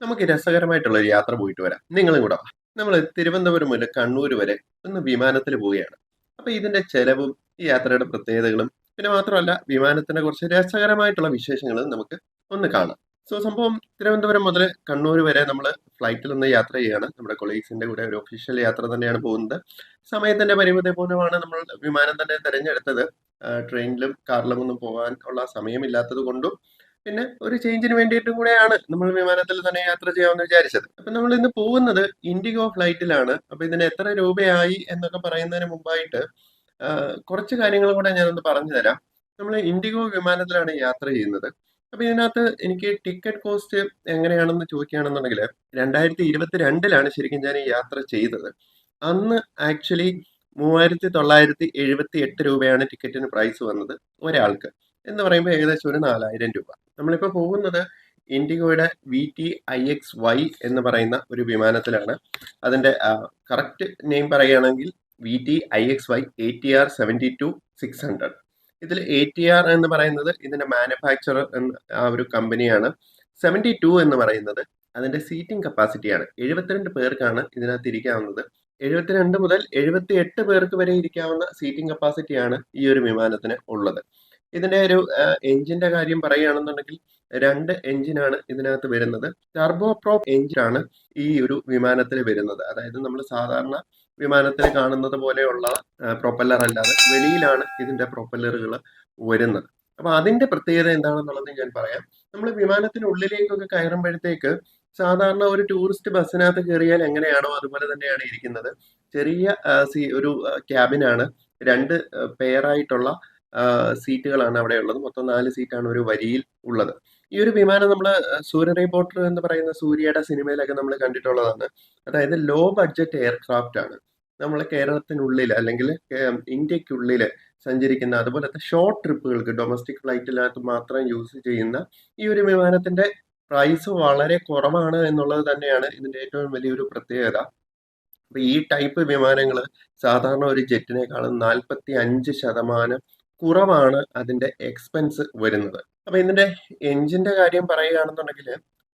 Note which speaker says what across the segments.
Speaker 1: നമുക്ക് രസകരമായിട്ടുള്ള ഒരു യാത്ര പോയിട്ട് വരാം. നിങ്ങളും കൂടെ നമ്മൾ തിരുവനന്തപുരം മുതൽ കണ്ണൂർ വരെ ഒന്ന് വിമാനത്തിൽ പോവുകയാണ്. അപ്പൊ ഇതിന്റെ ചെലവും ഈ യാത്രയുടെ പ്രത്യേകതകളും പിന്നെ മാത്രമല്ല വിമാനത്തിന്റെ കുറച്ച് രസകരമായിട്ടുള്ള വിശേഷങ്ങളും നമുക്ക് ഒന്ന് കാണാം. സോ സംഭവം തിരുവനന്തപുരം മുതൽ കണ്ണൂർ വരെ നമ്മൾ ഫ്ലൈറ്റിൽ നിന്ന് യാത്ര ചെയ്യുകയാണ്. നമ്മുടെ കൊളീഗ്സിന്റെ കൂടെ ഒരു ഒഫീഷ്യൽ യാത്ര തന്നെയാണ് പോകുന്നത്. സമയത്തിന്റെ പരിമിതി മൂലമാണ് നമ്മൾ വിമാനം തന്നെ തിരഞ്ഞെടുത്തത്. ട്രെയിനിലും കാറിലും ഒന്നും പോകാൻ ഉള്ള സമയമില്ലാത്തത് കൊണ്ടും പിന്നെ ഒരു ചേഞ്ചിന് വേണ്ടിയിട്ടും കൂടെയാണ് നമ്മൾ വിമാനത്തിൽ തന്നെ യാത്ര ചെയ്യാമെന്ന് വിചാരിച്ചത്. അപ്പൊ നമ്മൾ ഇന്ന് പോകുന്നത് ഇൻഡിഗോ ഫ്ലൈറ്റിലാണ് അപ്പൊ ഇതിന് എത്ര രൂപയായി എന്നൊക്കെ പറയുന്നതിന് മുമ്പായിട്ട് കുറച്ച് കാര്യങ്ങൾ കൂടെ ഞാനൊന്ന് പറഞ്ഞു തരാം. നമ്മൾ ഇൻഡിഗോ വിമാനത്തിലാണ് യാത്ര ചെയ്യുന്നത്. അപ്പൊ ഇതിനകത്ത് എനിക്ക് ടിക്കറ്റ് കോസ്റ്റ് എങ്ങനെയാണെന്ന് ചോദിക്കുകയാണെന്നുണ്ടെങ്കിൽ രണ്ടായിരത്തി ഇരുപത്തിരണ്ടിലാണ് ശരിക്കും ഞാൻ ഈ യാത്ര ചെയ്തത്. അന്ന് ആക്ച്വലി മൂവായിരത്തി തൊള്ളായിരത്തി എഴുപത്തി എട്ട് രൂപയാണ് ടിക്കറ്റിന് പ്രൈസ് വന്നത് ഒരാൾക്ക്. എന്ന് പറയുമ്പോൾ ഏകദേശം ഒരു നാലായിരം രൂപ. നമ്മളിപ്പോൾ പോകുന്നത് ഇൻഡിഗോയുടെ V T I X Y എന്ന് പറയുന്ന ഒരു വിമാനത്തിലാണ്. അതിന്റെ കറക്റ്റ് നെയിം പറയുകയാണെങ്കിൽ V T I X Y A T R seventy two six hundred ഇതിൽ എ ടി ആർ എന്ന് പറയുന്നത് ഇതിന്റെ മാനുഫാക്ചറർ എന്ന ആ ഒരു കമ്പനിയാണ് സെവന്റി ടു എന്ന് പറയുന്നത് അതിന്റെ സീറ്റിംഗ് കപ്പാസിറ്റിയാണ് എഴുപത്തിരണ്ട് പേർക്കാണ് ഇതിനകത്ത് ഇരിക്കാവുന്നത്. എഴുപത്തിരണ്ട് മുതൽ എഴുപത്തി എട്ട് പേർക്ക് വരെ ഇരിക്കാവുന്ന സീറ്റിംഗ് കപ്പാസിറ്റിയാണ് ഈ ഒരു വിമാനത്തിന് ഉള്ളത്. ഇതിന്റെ ഒരു എഞ്ചിന്റെ കാര്യം പറയുകയാണെന്നുണ്ടെങ്കിൽ രണ്ട് എഞ്ചിനാണ് ഇതിനകത്ത് വരുന്നത്. ടർബോ പ്രോപ്പ് എഞ്ചിനാണ് ഈ ഒരു വിമാനത്തിൽ വരുന്നത്. അതായത് നമ്മൾ സാധാരണ വിമാനത്തിൽ കാണുന്നത് പോലെയുള്ള പ്രൊപ്പല്ലർ അല്ലാതെ വെളിയിലാണ് ഇതിന്റെ പ്രൊപ്പല്ലറുകൾ വരുന്നത്. അപ്പൊ അതിന്റെ പ്രത്യേകത എന്താണെന്നുള്ളത് ഞാൻ പറയാം. നമ്മൾ വിമാനത്തിനുള്ളിലേക്കൊക്കെ കയറുമ്പോഴത്തേക്ക് സാധാരണ ഒരു ടൂറിസ്റ്റ് ബസ്സിനകത്ത് കയറിയാൽ എങ്ങനെയാണോ അതുപോലെ തന്നെയാണ് ഇരിക്കുന്നത്. ചെറിയ ഒരു ക്യാബിനാണ് രണ്ട് പെയറായിട്ടുള്ള സീറ്റുകളാണ് അവിടെ ഉള്ളത്. മൊത്തം നാല് സീറ്റാണ് ഒരു വരിയിൽ ഉള്ളത്. ഈ ഒരു വിമാനം നമ്മൾ സൂര്യ റിപ്പോർട്ടർ എന്ന് പറയുന്ന സൂര്യയുടെ സിനിമയിലൊക്കെ നമ്മൾ കണ്ടിട്ടുള്ളതാണ്. അതായത് ലോ ബഡ്ജറ്റ് എയർക്രാഫ്റ്റ് ആണ് നമ്മൾ കേരളത്തിനുള്ളിൽ അല്ലെങ്കിൽ ഇന്ത്യക്കുള്ളിൽ സഞ്ചരിക്കുന്ന അതുപോലത്തെ ഷോർട്ട് ട്രിപ്പുകൾക്ക് ഡൊമസ്റ്റിക് ഫ്ലൈറ്റിനകത്ത് മാത്രം യൂസ് ചെയ്യുന്ന ഈ ഒരു വിമാനത്തിന്റെ പ്രൈസ് വളരെ കുറവാണ് എന്നുള്ളത് തന്നെയാണ് ഇതിന്റെ ഏറ്റവും വലിയൊരു പ്രത്യേകത. അപ്പൊ ഈ ടൈപ്പ് വിമാനങ്ങൾ സാധാരണ ഒരു ജെറ്റിനേക്കാളും നാൽപ്പത്തി അഞ്ച് ശതമാനം കുറവാണ് അതിന്റെ എക്സ്പെൻസ് വരുന്നത്. അപ്പൊ ഇതിന്റെ എഞ്ചിന്റെ കാര്യം പറയുകയാണെന്നുണ്ടെങ്കിൽ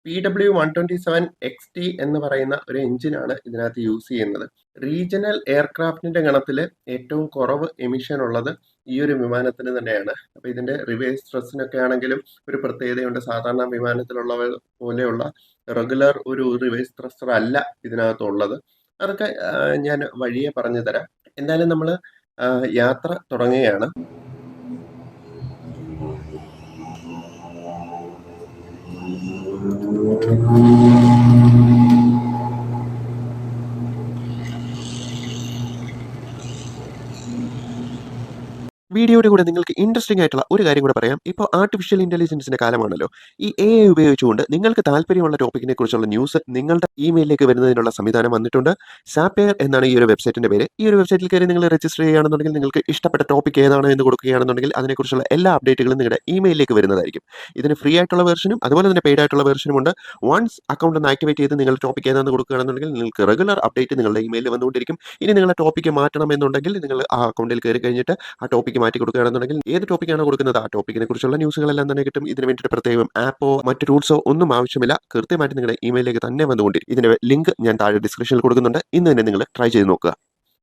Speaker 1: P W one twenty seven X T എന്ന് പറയുന്ന ഒരു എഞ്ചിനാണ് ഇതിനകത്ത് യൂസ് ചെയ്യുന്നത്. റീജിയണൽ എയർക്രാഫ്റ്റിന്റെ ഗണത്തിൽ ഏറ്റവും കുറവ് എമിഷൻ ഉള്ളത് ഈ ഒരു വിമാനത്തിന് തന്നെയാണ്. അപ്പൊ ഇതിന്റെ റിവേഴ്സ് സ്ട്രെസ്സിനൊക്കെ ആണെങ്കിലും ഒരു പ്രത്യേകതയുണ്ട്. സാധാരണ വിമാനത്തിലുള്ള പോലെയുള്ള റെഗുലർ ഒരു റിവേഴ്സ് ത്രസ്റ്റർ അല്ല ഇതിനകത്ത് ഉള്ളത് അതൊക്കെ ഞാൻ വഴിയെ പറഞ്ഞു തരാം എന്തായാലും നമ്മൾ യാത്ര തുടങ്ങുകയാണ്. Thank you. വീഡിയോയുടെ കൂടെ നിങ്ങൾക്ക് ഇൻട്രസ്റ്റിംഗ് ആയിട്ടുള്ള ഒരു കാര്യം കൂടെ പറയാം. ഇപ്പോൾ ആർട്ടിഫിഷ്യൽ ഇന്റലിജൻസിന്റെ കാലമാണല്ലോ. ഈ എ ഐ ഉപയോഗിച്ചുകൊണ്ട് നിങ്ങൾക്ക് താല്പര്യമുള്ള ടോപ്പിക്കിനെ കുറിച്ചുള്ള ന്യൂസ് നിങ്ങളുടെ ഇമെയിലിലേക്ക് വരുന്നതിനുള്ള സംവിധാനം വന്നിട്ടുണ്ട്. സാപ്പയർ എന്നാണ് ഈ ഒരു വെബ്സൈറ്റിന്റെ പേര്. ഈ ഒരു വെബ്സൈറ്റിൽ കയറി നിങ്ങൾ രജിസ്റ്റർ ചെയ്യുകയാണെന്നുണ്ടെങ്കിൽ നിങ്ങൾക്ക് ഇഷ്ടപ്പെട്ട ടോപ്പിക് ഏതാണ് എന്ന് കൊടുക്കുകയാണെന്നുണ്ടെങ്കിൽ അതിനെക്കുറിച്ചുള്ള എല്ലാ അപ്ഡേറ്റുകളും നിങ്ങളുടെ ഇമെയിലിലേക്ക് വരുന്നതായിരിക്കും. ഇതിന് ഫ്രീ ആയിട്ടുള്ള വെർഷനും അതുപോലെ തന്നെ പെയ്ഡ് ആയിട്ടുള്ള വെർഷനും ഉണ്ട്. വൺസ് അക്കൗണ്ട് ഒന്ന് ആക്ടിവേറ്റ് ചെയ്ത് നിങ്ങൾ ടോപ്പിക് ഏതാണെന്ന് കൊടുക്കുകയാണെന്നുണ്ടെങ്കിൽ നിങ്ങൾക്ക് റെഗുലർ അപ്ഡേറ്റ് നിങ്ങളുടെ ഇമെയിലിൽ വന്നുകൊണ്ടിരിക്കും. ഇനി നിങ്ങളുടെ ടോപ്പിക്ക് മാറ്റണം എന്നുണ്ടെങ്കിൽ നിങ്ങൾ ആ അക്കൗണ്ടിൽ കയറി കഴിഞ്ഞിട്ട് ആ ടോപ്പിക്ക് മാറ്റി കൊടുക്കുകയാണെന്നുണ്ടെങ്കിൽ ഏത് ടോപ്പിക്കാണ് കൊടുക്കുന്നത്? ആ ടോപ്പിക്കിനെ കുറിച്ചുള്ള ന്യൂസുകളെല്ലാം തന്നെ കിട്ടും. ഇതിന് വേണ്ടിയിട്ട് പ്രത്യേകം ആപ്പോ മറ്റ് റൂൾസോ ഒന്നും ആവശ്യമില്ല. കൃത്യമായിട്ട് നിങ്ങളുടെ ഇമെയിലേക്ക് തന്നെ വന്നുകൊണ്ടിരിക്കും ഇതിന്റെ ലിങ്ക് ഞാൻ താഴെ ഡിസ്ക്രിപ്ഷനിൽ കൊടുക്കുന്നുണ്ട്. ഇന്ന് തന്നെ നിങ്ങൾ ട്രൈ ചെയ്ത് നോക്കുക.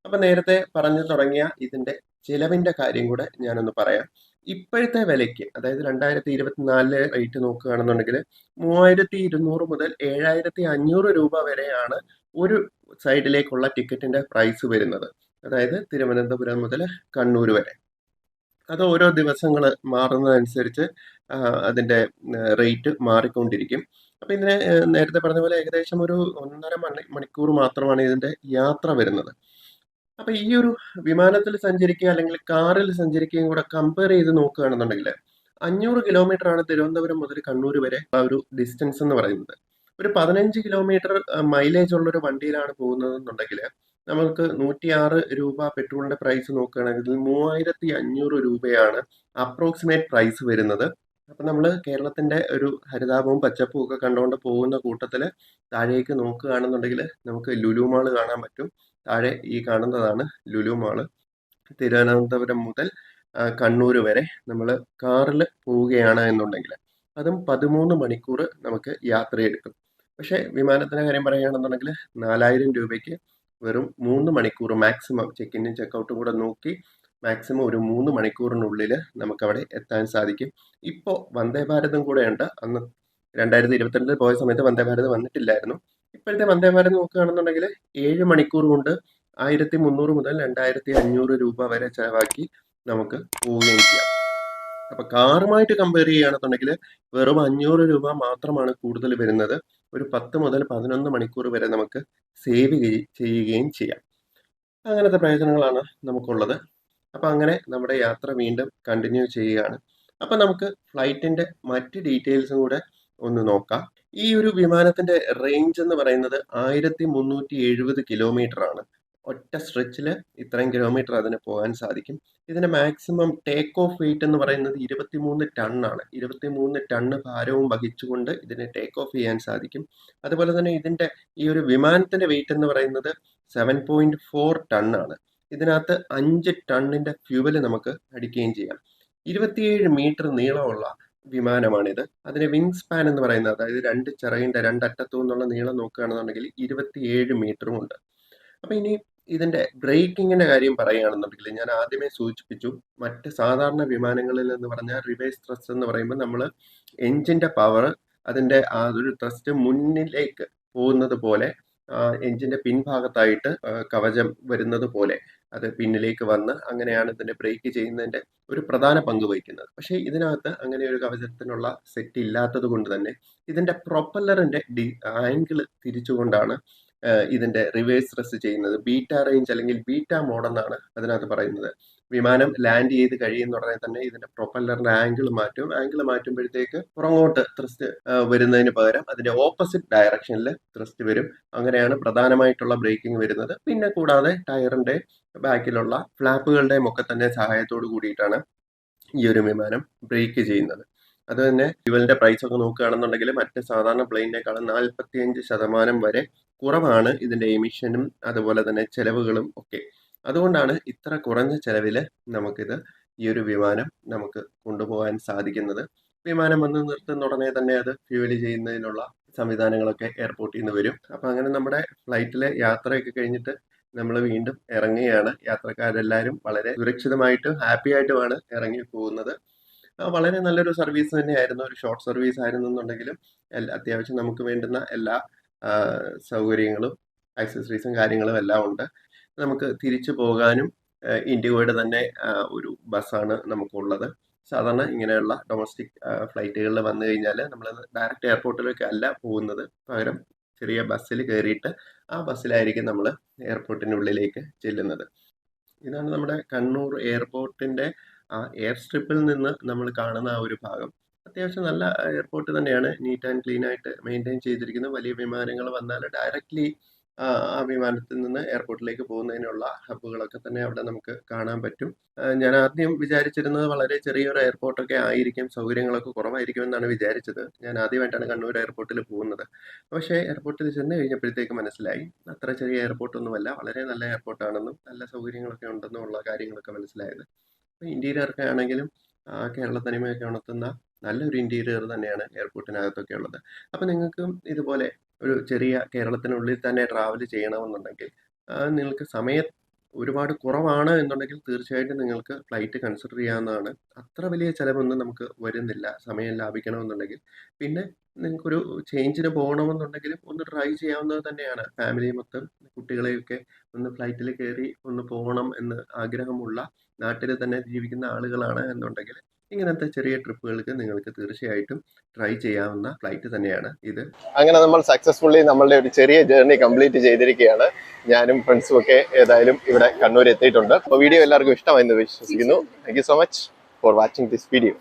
Speaker 1: അപ്പൊ നേരത്തെ പറഞ്ഞു തുടങ്ങിയ ഇതിന്റെ ചിലവിന്റെ കാര്യം കൂടെ ഞാനൊന്ന് പറയാം. ഇപ്പോഴത്തെ വിലയ്ക്ക് അതായത് രണ്ടായിരത്തി ഇരുപത്തിനാലിലെ റേറ്റ് നോക്കുകയാണെന്നുണ്ടെങ്കിൽ മൂവായിരത്തി ഇരുന്നൂറ് മുതൽ ഏഴായിരത്തി അഞ്ഞൂറ് രൂപ വരെയാണ് ഒരു സൈഡിലേക്കുള്ള ടിക്കറ്റിന്റെ പ്രൈസ് വരുന്നത്. അതായത് തിരുവനന്തപുരം മുതൽ കണ്ണൂർ വരെ. അത് ഓരോ ദിവസങ്ങൾ മാറുന്നതനുസരിച്ച് അതിന്റെ റേറ്റ് മാറിക്കൊണ്ടിരിക്കും. അപ്പം ഇതിന് നേരത്തെ പറഞ്ഞ പോലെ ഏകദേശം ഒരു ഒന്നര മണി മണിക്കൂർ മാത്രമാണ് ഇതിന്റെ യാത്ര വരുന്നത്. അപ്പം ഈ ഒരു വിമാനത്തിൽ സഞ്ചരിക്കുക അല്ലെങ്കിൽ കാറിൽ സഞ്ചരിക്കുകയും കൂടെ കമ്പയർ ചെയ്ത് നോക്കുകയാണെന്നുണ്ടെങ്കിൽ അഞ്ഞൂറ് കിലോമീറ്റർ ആണ് തിരുവനന്തപുരം മുതൽ കണ്ണൂർ വരെ ആ ഒരു ഡിസ്റ്റൻസ് എന്ന് പറയുന്നത്. ഒരു പതിനഞ്ച് കിലോമീറ്റർ മൈലേജ് ഉള്ള ഒരു വണ്ടിയിലാണ് പോകുന്നതെന്നുണ്ടെങ്കിൽ നമുക്ക് നൂറ്റിയാറ് രൂപ പെട്രോളിന്റെ പ്രൈസ് നോക്കുകയാണെങ്കിൽ മൂവായിരത്തി അഞ്ഞൂറ് രൂപയാണ് അപ്രോക്സിമേറ്റ് പ്രൈസ് വരുന്നത്. അപ്പം നമ്മൾ കേരളത്തിന്റെ ഒരു ഹരിതാപവും പച്ചപ്പും ഒക്കെ കണ്ടുകൊണ്ട് പോകുന്ന കൂട്ടത്തിൽ താഴേക്ക് നോക്കുകയാണെന്നുണ്ടെങ്കിൽ നമുക്ക് ലുലു കാണാൻ പറ്റും. താഴെ ഈ കാണുന്നതാണ് ലുലു മാൾ തിരുവനന്തപുരം മുതൽ കണ്ണൂർ വരെ നമ്മൾ കാറിൽ പോവുകയാണ് എന്നുണ്ടെങ്കിൽ അതും പതിമൂന്ന് മണിക്കൂർ നമുക്ക് യാത്രയെടുക്കും. പക്ഷേ വിമാനത്തിന്റെ കാര്യം പറയുകയാണെന്നുണ്ടെങ്കിൽ നാലായിരം രൂപയ്ക്ക് വെറും മൂന്ന് മണിക്കൂർ മാക്സിമം ചെക്ക് ഇന്നും ചെക്ക് ഔട്ടും കൂടെ നോക്കി മാക്സിമം ഒരു മൂന്ന് മണിക്കൂറിനുള്ളിൽ നമുക്കവിടെ എത്താൻ സാധിക്കും. ഇപ്പോൾ വന്ദേ ഭാരതും കൂടെ ഉണ്ട്. അന്ന് രണ്ടായിരത്തി ഇരുപത്തിരണ്ടിൽ പോയ സമയത്ത് വന്ദേ ഭാരത് വന്നിട്ടില്ലായിരുന്നു. ഇപ്പോഴത്തെ വന്ദേ ഭാരത് നോക്കുകയാണെന്നുണ്ടെങ്കിൽ ഏഴ് മണിക്കൂർ കൊണ്ട് ആയിരത്തി മുന്നൂറ് മുതൽ രണ്ടായിരത്തി അഞ്ഞൂറ് രൂപ വരെ ചിലവാക്കി നമുക്ക് പോവുകയും ചെയ്യാം. അപ്പൊ കാറുമായിട്ട് കമ്പയർ ചെയ്യുകയാണെന്നുണ്ടെങ്കിൽ വെറും അഞ്ഞൂറ് രൂപ മാത്രമാണ് കൂടുതൽ വരുന്നത്. ഒരു പത്ത് മുതൽ പതിനൊന്ന് മണിക്കൂർ വരെ നമുക്ക് സേവ് ചെയ്യുകയും ചെയ്യാം. അങ്ങനത്തെ പ്രയോജനങ്ങളാണ് നമുക്കുള്ളത്. അപ്പൊ അങ്ങനെ നമ്മുടെ യാത്ര വീണ്ടും കണ്ടിന്യൂ ചെയ്യുകയാണ്. അപ്പൊ നമുക്ക് ഫ്ലൈറ്റിന്റെ മറ്റ് ഡീറ്റെയിൽസും കൂടെ ഒന്ന് നോക്കാം. ഈ ഒരു വിമാനത്തിന്റെ റേഞ്ച് എന്ന് പറയുന്നത് ആയിരത്തി മുന്നൂറ്റി എഴുപത് കിലോമീറ്റർ ആണ്. ഒറ്റ സ്ട്രെച്ചിൽ ഇത്രയും കിലോമീറ്റർ അതിന് പോകാൻ സാധിക്കും. ഇതിന് മാക്സിമം ടേക്ക് ഓഫ് വെയിറ്റ് എന്ന് പറയുന്നത് ഇരുപത്തിമൂന്ന് ടണ്ണാണ് ഇരുപത്തിമൂന്ന് ടണ്ണ് ഭാരവും വഹിച്ചുകൊണ്ട് ഇതിനെ ടേക്ക് ഓഫ് ചെയ്യാൻ സാധിക്കും. അതുപോലെ തന്നെ ഇതിന്റെ ഈ ഒരു വിമാനത്തിന്റെ വെയിറ്റ് എന്ന് പറയുന്നത് സെവൻ പോയിന്റ് ഫോർ ടണ്ണാണ് ഇതിനകത്ത് അഞ്ച് ടണ്ണിന്റെ ഫ്യൂവൽ നമുക്ക് അടിക്കുകയും ചെയ്യാം. ഇരുപത്തിയേഴ് മീറ്റർ നീളമുള്ള വിമാനമാണിത്. അതിന് വിങ് സ്പാൻ എന്ന് പറയുന്നത് അതായത് രണ്ട് ചിറകിന്റെ രണ്ടറ്റത്തു നിന്നുള്ള നീളം നോക്കുകയാണെന്നുണ്ടെങ്കിൽ ഇരുപത്തിയേഴ് മീറ്ററും ഉണ്ട്. അപ്പം ഇനി ഇതിന്റെ ബ്രേക്കിങ്ങിന്റെ കാര്യം പറയുകയാണെന്നുണ്ടെങ്കിൽ ഞാൻ ആദ്യമേ സൂചിപ്പിച്ചു മറ്റ് സാധാരണ വിമാനങ്ങളിൽ എന്ന് പറഞ്ഞാൽ റിവേഴ്സ് ത്രസ്റ്റ് എന്ന് പറയുമ്പോൾ നമ്മൾ എഞ്ചിന്റെ പവർ അതിന്റെ ആ ഒരു ത്രസ്റ്റ് മുന്നിലേക്ക് പോകുന്നത് പോലെ എഞ്ചിന്റെ പിൻഭാഗത്തായിട്ട് കവചം വരുന്നത് പോലെ അത് പിന്നിലേക്ക് വന്ന് അങ്ങനെയാണ് ഇതിന്റെ ബ്രേക്ക് ചെയ്യുന്നതിന്റെ ഒരു പ്രധാന പങ്ക് വഹിക്കുന്നത്. പക്ഷേ ഇതിനകത്ത് അങ്ങനെ ഒരു കവചത്തിനുള്ള സെറ്റ് ഇല്ലാത്തത് കൊണ്ട് തന്നെ ഇതിന്റെ പ്രൊപ്പല്ലറിന്റെ ഡി ആംഗിൾ തിരിച്ചുകൊണ്ടാണ് ഇതിന്റെ റിവേഴ്സ് റെസ് ചെയ്യുന്നത്. ബീറ്റ റേഞ്ച് അല്ലെങ്കിൽ ബീറ്റ മോഡ് എന്നാണ് അതിനകത്ത് പറയുന്നത്. വിമാനം ലാൻഡ് ചെയ്ത് കഴിയുന്ന ഉടനെ തന്നെ ഇതിന്റെ പ്രൊപ്പല്ലറിന്റെ ആംഗിൾ മാറ്റും. ആംഗിൾ മാറ്റുമ്പോഴത്തേക്ക് പുറങ്ങോട്ട് ത്രസ്റ്റ് വരുന്നതിന് പകരം അതിന്റെ ഓപ്പോസിറ്റ് ഡയറക്ഷനിൽ ത്രസ്റ്റ് വരും. അങ്ങനെയാണ് പ്രധാനമായിട്ടുള്ള ബ്രേക്കിംഗ് വരുന്നത്. പിന്നെ കൂടാതെ ടയറിന്റെ ബാക്കിലുള്ള ഫ്ലാപ്പുകളുടെയും ഒക്കെ തന്നെ സഹായത്തോട് കൂടിയിട്ടാണ് ഈ ഒരു വിമാനം ബ്രേക്ക് ചെയ്യുന്നത്. അത് തന്നെ ഫ്യുവലിന്റെ പ്രൈസ് ഒക്കെ നോക്കുകയാണെന്നുണ്ടെങ്കിൽ മറ്റ് സാധാരണ പ്ലെയിനേക്കാളും നാൽപ്പത്തിയഞ്ച് ശതമാനം വരെ കുറവാണ് ഇതിന്റെ എമിഷനും അതുപോലെ തന്നെ ചെലവുകളും ഒക്കെ. അതുകൊണ്ടാണ് ഇത്ര കുറഞ്ഞ ചെലവിൽ നമുക്കിത് ഈ ഒരു വിമാനം നമുക്ക് കൊണ്ടുപോകാൻ സാധിക്കുന്നത്. വിമാനം വന്ന് നിർത്തുന്ന ഉടനെ തന്നെ അത് ഫ്യൂവൽ ചെയ്യുന്നതിനുള്ള സംവിധാനങ്ങളൊക്കെ എയർപോർട്ടിൽ നിന്ന് വരും. അപ്പം അങ്ങനെ നമ്മുടെ ഫ്ലൈറ്റിലെ യാത്രയൊക്കെ കഴിഞ്ഞിട്ട് നമ്മൾ വീണ്ടും ഇറങ്ങുകയാണ്. യാത്രക്കാരെല്ലാവരും വളരെ സുരക്ഷിതമായിട്ടും ഹാപ്പി ആയിട്ടുമാണ് ഇറങ്ങി പോകുന്നത്. വളരെ നല്ലൊരു സർവീസ് തന്നെയായിരുന്നു. ഒരു ഷോർട്ട് സർവീസ് ആയിരുന്നു എന്നുണ്ടെങ്കിലും അത്യാവശ്യം നമുക്ക് വേണ്ടുന്ന എല്ലാ സൗകര്യങ്ങളും ആക്സസറീസും കാര്യങ്ങളും എല്ലാം ഉണ്ട്. നമുക്ക് തിരിച്ചു പോകാനും ഇൻഡിഗോയുടെ തന്നെ ഒരു ബസ്സാണ് നമുക്കുള്ളത്. സാധാരണ ഇങ്ങനെയുള്ള ഡൊമസ്റ്റിക് ഫ്ലൈറ്റുകളിൽ വന്നു കഴിഞ്ഞാൽ നമ്മൾ ഡയറക്റ്റ് എയർപോർട്ടിലേക്ക് അല്ല പോകുന്നത്. പകരം ചെറിയ ബസ്സിൽ കയറിയിട്ട് ആ ബസ്സിലായിരിക്കും നമ്മൾ എയർപോർട്ടിനുള്ളിലേക്ക് ചെല്ലുന്നത്. ഇതാണ് നമ്മുടെ കണ്ണൂർ എയർപോർട്ടിന്റെ ആ എയർ സ്ട്രിപ്പിൽ നിന്ന് നമ്മൾ കാണുന്ന ആ ഒരു ഭാഗം അത്യാവശ്യം നല്ല എയർപോർട്ട് തന്നെയാണ്. നീറ്റ് ആൻഡ് ക്ലീൻ ആയിട്ട് മെയിന്റെയിൻ ചെയ്തിരിക്കുന്നത് വലിയ വിമാനങ്ങൾ വന്നാൽ ഡയറക്റ്റ്ലി ആ വിമാനത്തിൽ നിന്ന് എയർപോർട്ടിലേക്ക് പോകുന്നതിനുള്ള ഹബ്ബുകളൊക്കെ തന്നെ അവിടെ നമുക്ക് കാണാൻ പറ്റും. ഞാൻ ആദ്യം വിചാരിച്ചിരുന്നത് വളരെ ചെറിയൊരു എയർപോർട്ടൊക്കെ ആയിരിക്കും സൗകര്യങ്ങളൊക്കെ കുറവായിരിക്കും എന്നാണ് വിചാരിച്ചത്. ഞാൻ ആദ്യമായിട്ടാണ് കണ്ണൂർ എയർപോർട്ടിൽ പോകുന്നത്. പക്ഷേ എയർപോർട്ടിൽ ചെന്ന് കഴിഞ്ഞപ്പോഴത്തേക്ക് മനസ്സിലായി അത്ര ചെറിയ എയർപോർട്ടൊന്നുമല്ല വളരെ നല്ല എയർപോർട്ടാണെന്നും നല്ല സൗകര്യങ്ങളൊക്കെ ഉണ്ടെന്നും ഉള്ള കാര്യങ്ങളൊക്കെ മനസ്സിലായത്. ഇന്റീരിയറൊക്കെ ആണെങ്കിലും കേരള തനിമയൊക്കെ ഉണർത്തുന്ന നല്ലൊരു ഇന്റീരിയർ തന്നെയാണ് എയർപോർട്ടിനകത്തൊക്കെ ഉള്ളത്. അപ്പം നിങ്ങൾക്കും ഇതുപോലെ ഒരു ചെറിയ കേരളത്തിനുള്ളിൽ തന്നെ ട്രാവൽ ചെയ്യണമെന്നുണ്ടെങ്കിൽ നിങ്ങൾക്ക് സമയം ഒരുപാട് കുറവാണ് എന്നുണ്ടെങ്കിൽ തീർച്ചയായിട്ടും നിങ്ങൾക്ക് ഫ്ലൈറ്റ് കൺസിഡർ ചെയ്യാവുന്നതാണ്. അത്ര വലിയ ചിലവൊന്നും നമുക്ക് വരുന്നില്ല. സമയം ലാഭിക്കണമെന്നുണ്ടെങ്കിൽ. പിന്നെ നിങ്ങൾക്കൊരു ചേഞ്ചിന് പോകണമെന്നുണ്ടെങ്കിലും ഒന്ന് ട്രൈ ചെയ്യാവുന്നത് തന്നെയാണ്. ഫാമിലി മൊത്തം കുട്ടികളെയൊക്കെ ഒന്ന് ഫ്ലൈറ്റിൽ കയറി ഒന്ന് പോകണം എന്ന് ആഗ്രഹമുള്ള നാട്ടിൽ തന്നെ ജീവിക്കുന്ന ആളുകളാണ് എന്നുണ്ടെങ്കിൽ ഇങ്ങനത്തെ ചെറിയ ട്രിപ്പുകൾക്ക് നിങ്ങൾക്ക് തീർച്ചയായിട്ടും ട്രൈ ചെയ്യാവുന്ന ഫ്ലൈറ്റ് തന്നെയാണ് ഇത്.
Speaker 2: അങ്ങനെ നമ്മൾ സക്സസ്ഫുള്ളി നമ്മളുടെ ഒരു ചെറിയ ജേർണി കംപ്ലീറ്റ് ചെയ്തിരിക്കുകയാണ്. ഞാനും ഫ്രണ്ട്സും ഒക്കെ ഏതായാലും ഇവിടെ കണ്ണൂർ എത്തിയിട്ടുണ്ട് അപ്പോൾ വീഡിയോ എല്ലാവർക്കും ഇഷ്ടമായി എന്ന് വിശ്വസിക്കുന്നു thank so much for watching this video